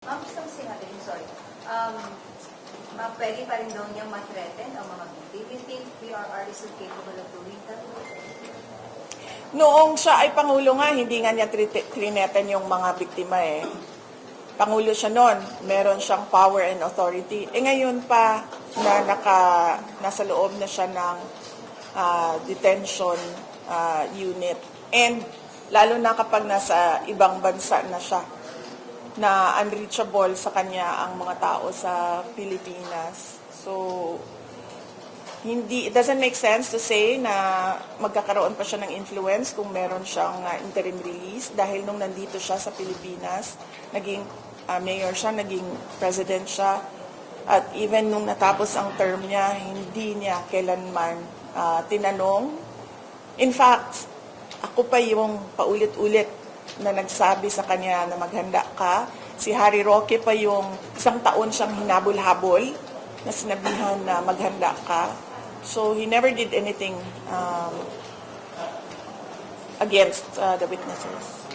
Ma'am, ko sinabi, sorry. Um, ma pwede pa rin daw niyang ma-threaten ang mga victim. You think PRR is capable of doing that? Noong siya ay Pangulo nga, hindi nga niya trineten yung mga biktima eh. Pangulo siya noon, meron siyang power and authority. Eh ngayon pa na naka, nasa loob na siya ng ah, detention ah, unit. And lalo na kapag nasa ibang bansa na siya, na unreachable sa kanya ang mga tao sa Pilipinas. So, hindi it doesn't make sense to say na magkakaroon pa siya ng influence kung meron siyang uh, interim release dahil nung nandito siya sa Pilipinas, naging uh, mayor siya, naging president siya, at even nung natapos ang term niya, hindi niya kailanman uh, tinanong. In fact, ako pa yung paulit-ulit na nagsabi sa kanya na maghanda ka. Si Harry Roque pa yung isang taon siyang hinabol-habol na sinabihan na maghanda ka. So he never did anything um, against uh, the witnesses.